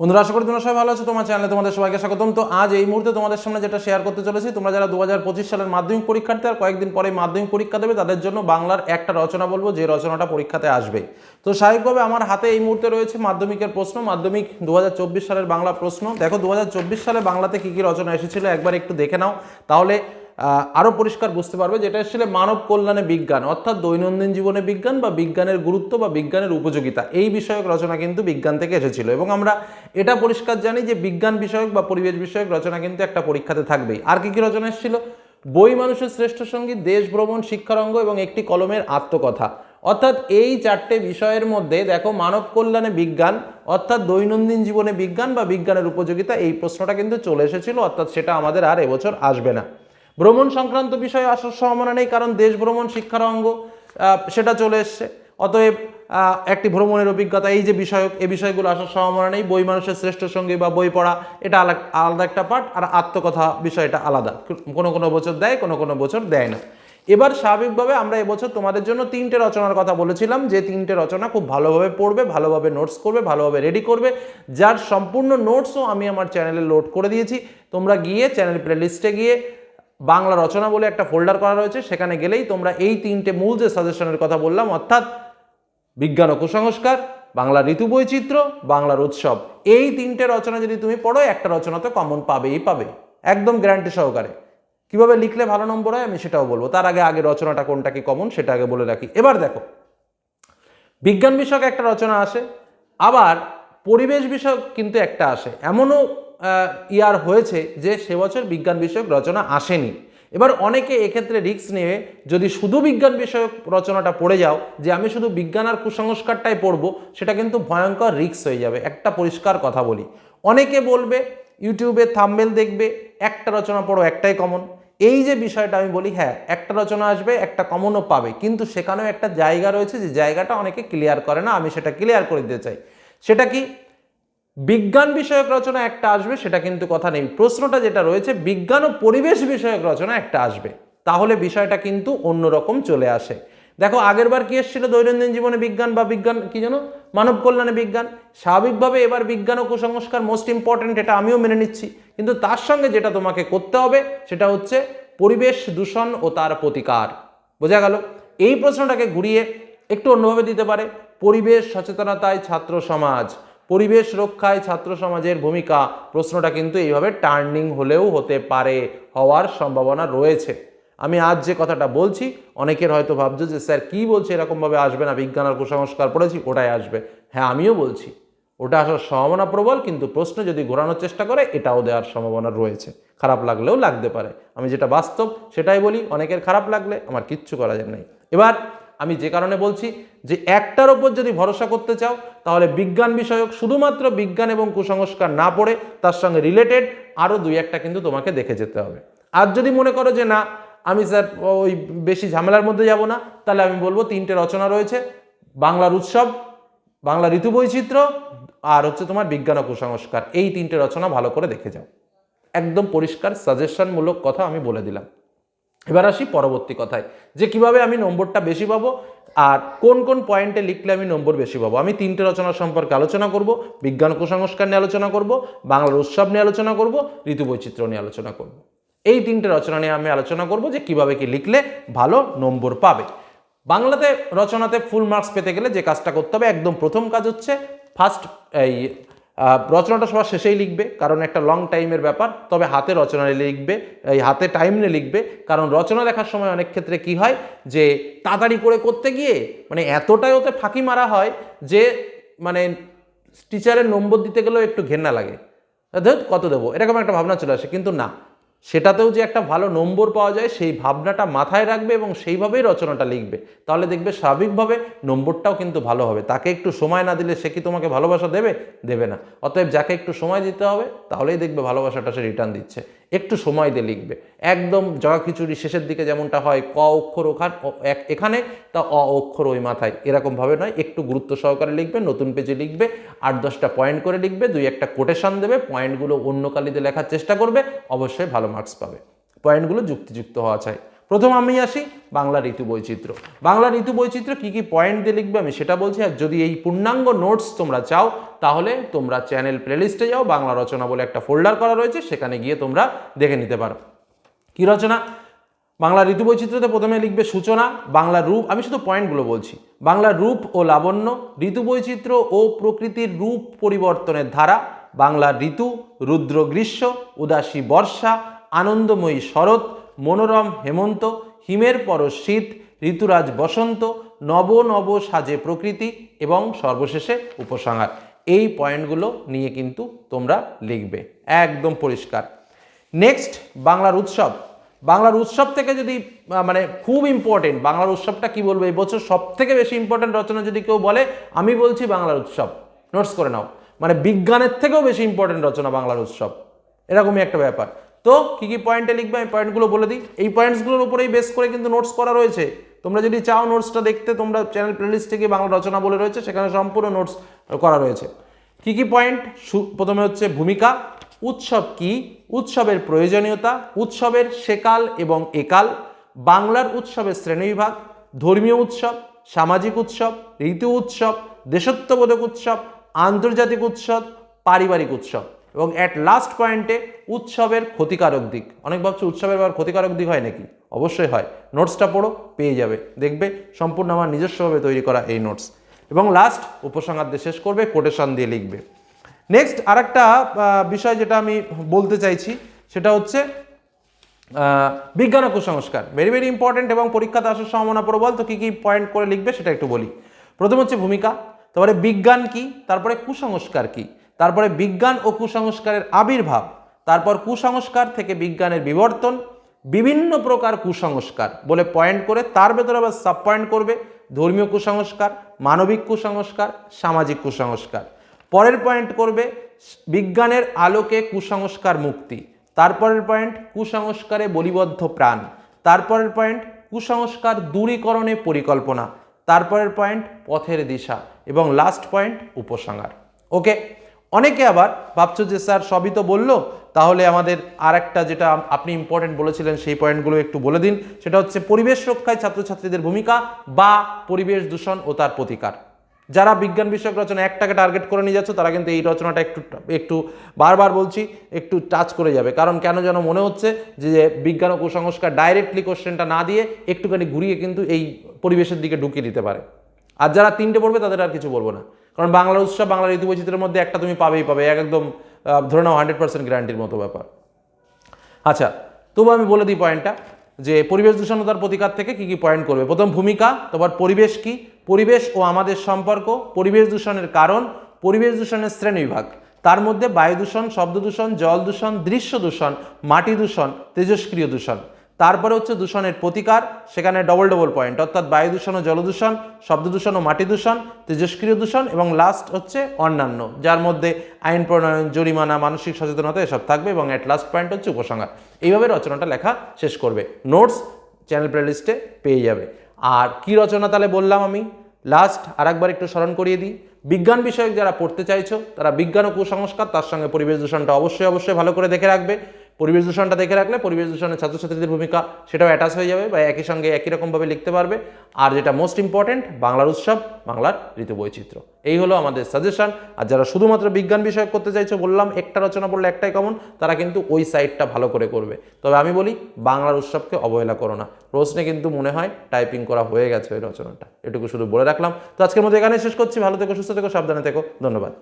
বন্ধুরা, আশা করি তোমরা সবাই ভালো আছো। তোমার চ্যানেলে তোমাদের সবাইকে স্বাগতম। তো আজ এই মুহূর্তে তোমাদের সামনে যেটা শেয়ার করতে চলেছি, তোমরা যারা দু হাজার পঁচিশ সালের মাধ্যমিক পরীক্ষার্থী আর কয়েকদিন পরে মাধ্যমিক পরীক্ষা দেবে, তাদের জন্য বাংলার একটা রচনা বলব, যে রচনাটা পরীক্ষাতে আসবে। তো স্বাভাবিকভাবে আমার হাতে এই মুহূর্তে রয়েছে মাধ্যমিকের প্রশ্ন, মাধ্যমিক দু হাজার চব্বিশ সালের বাংলা প্রশ্ন। দেখো দু হাজার চব্বিশ সালে বাংলাতে কী কী রচনা এসেছিল, একবার একটু দেখে নাও। তাহলে আহ, আরও পরিষ্কার বুঝতে পারবে যেটা এসেছিল মানব কল্যাণে বিজ্ঞান অর্থাৎ দৈনন্দিন জীবনে বিজ্ঞান বা বিজ্ঞানের গুরুত্ব বা বিজ্ঞানের উপযোগিতা। এই বিষয়ক রচনা কিন্তু বিজ্ঞান থেকে এসেছিল এবং আমরা এটা পরিষ্কার জানি যে বিজ্ঞান বিষয়ক বা পরিবেশ বিষয়ক রচনা কিন্তু একটা পরীক্ষাতে থাকবেই। আর কি কি রচনা এসেছিল? বই মানুষের শ্রেষ্ঠ সংগীত দেশ ভ্রমণ শিক্ষারঙ্গ এবং একটি কলমের আত্মকথা। অর্থাৎ এই চারটে বিষয়ের মধ্যে দেখো মানব কল্যাণে বিজ্ঞান অর্থাৎ দৈনন্দিন জীবনে বিজ্ঞান বা বিজ্ঞানের উপযোগিতা এই প্রশ্নটা কিন্তু চলে এসেছিল অর্থাৎ সেটা আমাদের আর এবছর আসবে না। ভ্রমণ সংক্রান্ত বিষয়ে আসার সম্ভাবনা নেই, কারণ দেশ ভ্রমণ শিক্ষার অঙ্গ সেটা চলে এসছে। অতএব একটি ভ্রমণের অভিজ্ঞতা, এই যে বিষয়ক এই বিষয়গুলো আসার সম্ভাবনা নেই। বই মানুষের শ্রেষ্ঠ সঙ্গী বা বই পড়া, এটা আলা- আলাদা একটা পার্ট আর আত্মকথা বিষয়টা আলাদা। কোনো কোনো বছর দেয়, কোনো কোনো বছর দেয় না। এবার স্বাভাবিকভাবে আমরা এবছর তোমাদের জন্য তিনটে রচনার কথা বলেছিলাম, যে তিনটে রচনা খুব ভালোভাবে পড়বে, ভালোভাবে নোটস করবে, ভালোভাবে রেডি করবে। যার সম্পূর্ণ নোটসও আমি আমার চ্যানেলে লোড করে দিয়েছি। তোমরা গিয়ে চ্যানেল প্লেলিস্টে গিয়ে বাংলা রচনা বলে একটা ফোল্ডার করা রয়েছে, সেখানে গেলেই তোমরা এই তিনটে মূল যে সাজেশনের কথা বললাম, অর্থাৎ বিজ্ঞান ও কুসংস্কার, বাংলা ঋতু বৈচিত্র্য, বাংলার উৎসব, এই তিনটে রচনা যদি তুমি পড়ো, একটা রচনা তো কমন পাবেই পাবে, একদম গ্যারান্টি সহকারে। কীভাবে লিখলে ভালো নম্বর হয় আমি সেটাও বলব। তার আগে আগে রচনাটা কোনটা কি কমন সেটা আগে বলে রাখি। এবার দেখো, বিজ্ঞান বিষয়ক একটা রচনা আসে, আবার পরিবেশ বিষয়ক কিন্তু একটা আসে। এমনও ইয়ার হয়েছে যে সে বছর বিজ্ঞান বিষয়ক রচনা আসেনি। এবার অনেকে এক্ষেত্রে রিস্ক নিয়ে যদি শুধু বিজ্ঞান বিষয়ক রচনাটা পড়ে যাও, যে আমি শুধু বিজ্ঞান আর কুসংস্কারটাই পড়ব, সেটা কিন্তু ভয়ঙ্কর রিস্ক হয়ে যাবে। একটা পরিষ্কার কথা বলি। অনেকে বলবে, ইউটিউবে থাম্বেল দেখবে, একটা রচনা পড়ো, একটাই কমন এই যে বিষয়টা আমি বলি হ্যাঁ একটা রচনা আসবে, একটা কমনও পাবে। কিন্তু সেখানেও একটা জায়গা রয়েছে, যে জায়গাটা অনেকে ক্লিয়ার করে না, আমি সেটা ক্লিয়ার করে দিতে চাই। সেটা কি? বিজ্ঞান বিষয়ক রচনা একটা আসবে, সেটা কিন্তু কথা নেই। প্রশ্নটা যেটা রয়েছে, বিজ্ঞান ও পরিবেশ বিষয়ক রচনা একটা আসবে। তাহলে বিষয়টা কিন্তু অন্যরকম চলে আসে। দেখো আগেরবার কি এসেছিল দৈনন্দিন জীবনে বিজ্ঞান বা বিজ্ঞান, কি যেন? মানব কল্যাণে বিজ্ঞান। স্বাভাবিকভাবে এবার বিজ্ঞান ও কুসংস্কার মোস্ট ইম্পর্টেন্ট এটা আমিও মেনে নিচ্ছি। কিন্তু তার সঙ্গে যেটা তোমাকে করতে হবে, সেটা হচ্ছে পরিবেশ দূষণ ও তার প্রতিকার। বোঝা গেল? এই প্রশ্নটাকে ঘুরিয়ে একটু অন্যভাবে দিতে পারে। পরিবেশ, সচেতনতায় ছাত্র সমাজ। পরিবেশ রক্ষায় ছাত্র সমাজের ভূমিকা, প্রশ্নটা কিন্তু এইভাবে টার্নিং হলেও হতে পারে হওয়ার সম্ভাবনা রয়েছে। আমি আজ যে কথাটা বলছি, অনেকের হয়তো ভাবছ যে, স্যার, কী বলছে? এরকমভাবে আসবে না, বিজ্ঞান আর কুসংস্কার পড়েছি, ওটাই আসবে। হ্যাঁ আমিও বলছি। ওটা আসার সম্ভাবনা প্রবল, কিন্তু প্রশ্ন যদি ঘোরানোর চেষ্টা করে, এটাও দেওয়ার সম্ভাবনা রয়েছে। খারাপ লাগলেও লাগতে পারে। আমি যেটা বাস্তব, সেটাই বলি, অনেকের খারাপ লাগলে আমার কিচ্ছু করা যায় নাই। এবার আমি যে কারণে বলছি যে একটার ওপর যদি ভরসা করতে চাও, তাহলে বিজ্ঞান বিষয়ক শুধুমাত্র বিজ্ঞান এবং কুসংস্কার না পড়ে তার সঙ্গে রিলেটেড আরও দুই একটা কিন্তু তোমাকে দেখে যেতে হবে। আর যদি মনে করো যে না, আমি স্যার ওই বেশি ঝামেলার মধ্যে যাব না, তাহলে আমি বলব তিনটে রচনা রয়েছে। বাংলার উৎসব, বাংলা ঋতু বৈচিত্র্য আর হচ্ছে তোমার বিজ্ঞান ও কুসংস্কার। এই তিনটে রচনা ভালো করে দেখে যাও। একদম পরিষ্কার সাজেশনমূলক কথা আমি বলে দিলাম। এবার আসি পরবর্তী কথায়, যে কীভাবে আমি নম্বরটা বেশি পাবো আর কোন কোন পয়েন্টে লিখলে আমি নম্বর বেশি পাবো। আমি তিনটে রচনা সম্পর্কে আলোচনা করব, বিজ্ঞান কুসংস্কার নিয়ে আলোচনা করব, বাংলার উৎসব নিয়ে আলোচনা করব, ঋতু বৈচিত্র্য নিয়ে আলোচনা করব। এই তিনটে রচনা নিয়ে আমি আলোচনা করব যে কীভাবে কি লিখলে ভালো নম্বর পাবে। বাংলাতে রচনাতে ফুল মার্কস পেতে গেলে যে কাজটা করতে হবে, একদম প্রথম কাজ হচ্ছে ফার্স্ট এই রচনাটা সবার শেষেই লিখবে, কারণ একটা লং টাইমের ব্যাপার। তবে হাতে রচনা লিখবে, এই হাতে টাইম নিয়ে লিখবে। কারণ রচনা লেখার সময় অনেক ক্ষেত্রে কি হয় যে, তাড়াতাড়ি করে করতে গিয়ে মানে এতটাই ওতে ফাঁকি মারা হয় যে মানে টিচারের নম্বর দিতে গেলেও একটু ঘেন্না লাগে। ধর কত দেবো? এরকম একটা ভাবনা চলে আসে, কিন্তু না। সেটাতেও যে একটা ভালো নম্বর পাওয়া যায়, সেই ভাবনাটা মাথায় রাখবে এবং সেইভাবেই রচনাটা লিখবে। তাহলে দেখবে স্বাভাবিকভাবে নম্বরটাও কিন্তু ভালো হবে। তাকে একটু সময় না দিলে সে কি তোমাকে ভালোবাসা দেবে? দেবে না। অতএব যাকে একটু সময় দিতে হবে, তাহলেই দেখবে ভালোবাসাটা সে রিটার্ন দিচ্ছে। একটু সময় দিয়ে লিখবে। একদম জয়া খিচুড়ি শেষের দিকে যেমনটা হয়, ক অক্ষর ওখান এখানে, তা অ অক্ষর ওই মাথায়। এরকমভাবে নয়, একটু গুরুত্ব সহকারে লিখবে, নতুন পেজে লিখবে, আট দশটা পয়েন্ট করে লিখবে, দুই একটা কোটেশন দেবে পয়েন্টগুলো অন্য কালিতে লেখার চেষ্টা করবে, অবশ্যই ভালো মার্কস পাবে। পয়েন্টগুলো যুক্তিযুক্ত হওয়া চাই। প্রথম আমি আসি, বাংলা ঋতু বৈচিত্র্য। বাংলা ঋতু বৈচিত্র্য কী কী পয়েন্ট দিয়ে লিখবে আমি সেটা বলছি, আর যদি এই পূর্ণাঙ্গ নোটস তোমরা চাও, তাহলে তোমরা চ্যানেল প্লেলিস্টে যাও, বাংলা রচনা বলে একটা ফোল্ডার করা রয়েছে, সেখানে গিয়ে তোমরা দেখে নিতে পারো। কী রচনা? বাংলা ঋতু বৈচিত্র্যতে প্রথমে লিখবে সূচনা, বাংলা রূপ, আমি শুধু পয়েন্টগুলো বলছি। বাংলা রূপ ও লাবণ্য, ঋতু বৈচিত্র্য ও প্রকৃতির রূপ পরিবর্তনের ধারা, বাংলা ঋতু, রুদ্র গ্রীষ্ম, উদাসী বর্ষা, আনন্দময়ী শরৎ মনোরম হেমন্ত, হিমের পর শীত, ঋতুরাজ বসন্ত, নব নব সাজে প্রকৃতি এবং সর্বশেষে উপসংহার। এই পয়েন্টগুলো নিয়ে কিন্তু তোমরা লিখবে। একদম পরিষ্কার। নেক্সট বাংলার উৎসব। বাংলার উৎসব থেকে যদি মানে খুব ইম্পর্টেন্ট বাংলার উৎসবটা কি বলব? এই বছর সব থেকে বেশি ইম্পর্টেন্ট রচনা যদি কেউ বলে, আমি বলছি বাংলার উৎসব। নোটস করে নাও। মানে বিজ্ঞানের থেকেও বেশি ইম্পর্টেন্ট রচনা বাংলার উৎসব। এরকমই একটা ব্যাপার। তো কি কি পয়েন্টে লিখবে? আমি পয়েন্টগুলো বলে দিই। এই পয়েন্টসগুলোর উপরেই বেস করে কিন্তু নোটস করা রয়েছে। তোমরা যদি চাও নোটসটা দেখতে, তোমরা চ্যানেল প্লেলিস্ট থেকে বাংলা রচনা বলে রয়েছে, সেখানে সম্পূর্ণ নোটস করা রয়েছে। কি কি পয়েন্ট প্রথমে হচ্ছে ভূমিকা, উৎসব কি? উৎসবের প্রয়োজনীয়তা, উৎসবের সেকাল এবং একাল, বাংলার উৎসবের শ্রেণীবিভাগ, ধর্মীয় উৎসব, সামাজিক উৎসব, ঋতু উৎসব, দেশত্ববোধক উৎসব, আন্তর্জাতিক উৎসব, পারিবারিক উৎসব। এবং অ্যাট লাস্ট পয়েন্টে উৎসবের ক্ষতিকারক দিক। অনেক ভাবছে উৎসবের আবার ক্ষতিকারক দিক হয় নাকি? অবশ্যই হয়। নোটসটা পড়ো, পেয়ে যাবে। দেখবে সম্পূর্ণ আমার নিজস্বভাবে তৈরি করা এই নোটস এবং লাস্ট উপসংহার দিয়ে শেষ করবে কোটেশন দিয়ে লিখবে। নেক্সট আরেকটা বিষয় যেটা আমি বলতে চাইছি, সেটা হচ্ছে বিজ্ঞান ও কুসংস্কার। ভেরি ভেরি ইম্পর্টেন্ট এবং পরীক্ষাতে আসার সম্ভাবনা প্রবল, তো কী কী পয়েন্ট করে লিখবে সেটা একটু বলি। প্রথম হচ্ছে ভূমিকা, তারপরে বিজ্ঞান কি, তারপরে কুসংস্কার কি। তারপরে বিজ্ঞান ও কুসংস্কারের আবির্ভাব, তারপর কুসংস্কার থেকে বিজ্ঞানের বিবর্তন, বিভিন্ন প্রকার কুসংস্কার বলে পয়েন্ট করে, তার ভেতরে আবার সাব পয়েন্ট করবে, ধর্মীয় কুসংস্কার, মানবিক কুসংস্কার, সামাজিক কুসংস্কার। পরের পয়েন্ট করবে, বিজ্ঞানের আলোকে কুসংস্কার মুক্তি। তারপরের পয়েন্ট কুসংস্কারে বলিবদ্ধ প্রাণ। তারপরের পয়েন্ট কুসংস্কার দূরীকরণে পরিকল্পনা। তারপরের পয়েন্ট পথের দিশা। এবং লাস্ট পয়েন্ট উপসংহার। ওকে অনেকে আবার ভাবছ যে, স্যার, সবই তো বলল। তাহলে আমাদের আর একটা যেটা আপনি ইম্পর্টেন্ট বলেছিলেন, সেই পয়েন্টগুলো একটু বলে দিন। সেটা হচ্ছে পরিবেশ রক্ষায় ছাত্রছাত্রীদের ভূমিকা বা পরিবেশ দূষণ ও তার প্রতিকার। যারা বিজ্ঞান বিষয়ক রচনা একটাকে টার্গেট করে নিয়ে যাচ্ছ, তারা কিন্তু এই রচনাটা একটু একটু বারবার বলছি, একটু টাচ করে যাবে। কারণ কেন যেন মনে হচ্ছে যে বিজ্ঞান ও কুসংস্কার ডাইরেক্টলি কোশ্চেনটা না দিয়ে একটুখানি ঘুরিয়ে কিন্তু এই পরিবেশের দিকে ঢুকিয়ে দিতে পারে। আর যারা তিনটে পড়বে, তাদের আর কিছু বলব না। কারণ বাংলা উৎসব বাংলা ঋতু মধ্যে একটা তুমি পাবেই পাবে, এক একদম ধরে নাও হান্ড্রেড পার্সেন্ট গ্যারান্টির মতো ব্যাপার। আচ্ছা তবু আমি বলে দিই পয়েন্টটা যে পরিবেশ দূষণতার প্রতিকার থেকে কি কি পয়েন্ট করবে? প্রথম ভূমিকা, তারপর পরিবেশ কি? পরিবেশ ও আমাদের সম্পর্ক, পরিবেশ দূষণের কারণ, পরিবেশ দূষণের শ্রেণীবিভাগ। তার মধ্যে বায়ু দূষণ, শব্দ দূষণ, জল দূষণ, দৃশ্য দূষণ, মাটি দূষণ তেজস্ক্রিয় দূষণ। তারপরে হচ্ছে দূষণের প্রতিকার, সেখানে ডবল ডবল পয়েন্ট অর্থাৎ বায়ু দূষণ ও জলদূষণ শব্দ দূষণ ও মাটি দূষণ, তেজস্ক্রিয় দূষণ এবং লাস্ট হচ্ছে অন্যান্য, যার মধ্যে আইন প্রণয়ন, জরিমানা, মানসিক সচেতনতা এসব থাকবে এবং অ্যাট লাস্ট পয়েন্ট হচ্ছে উপসংহার। এইভাবে রচনাটা লেখা শেষ করবে। নোটস চ্যানেল প্লেলিস্টে পেয়ে যাবে। আর কি রচনা তাহলে বললাম আমি? লাস্ট আরেকবার একটু স্মরণ করিয়ে দিই। বিজ্ঞান বিষয়ক যারা পড়তে চাইছো, তারা বিজ্ঞান ও কুসংস্কার, তার সঙ্গে পরিবেশ দূষণটা অবশ্যই অবশ্যই ভালো করে দেখে রাখবে। পরিবেশ দূষণটা দেখে রাখলে পরিবেশ দূষণের ছাত্রছাত্রীদের ভূমিকা সেটাও অ্যাটাচ হয়ে যাবে বা একই সঙ্গে একই রকমভাবে লিখতে পারবে। আর যেটা মোস্ট ইম্পর্ট্যান্ট বাংলার উৎসব, বাংলার ঋতু বৈচিত্র্য। এই হলো আমাদের সাজেশন আর যারা শুধুমাত্র বিজ্ঞান বিষয়ক করতে চাইছো, বললাম, একটা রচনা পড়লে একটাই কমন তারা কিন্তু ওই সাইডটা ভালো করে করবে। তবে আমি বলি, বাংলার উৎসবকে অবহেলা করো না। প্রশ্নে কিন্তু মনে হয় টাইপিং করা হয়ে গেছে ওই রচনাটা। এটুকু শুধু বলে রাখলাম। তো আজকের মধ্যে এখানে শেষ করছি। ভালো থেকো, সুস্থ থেকো, সাবধানে থেকো। ধন্যবাদ।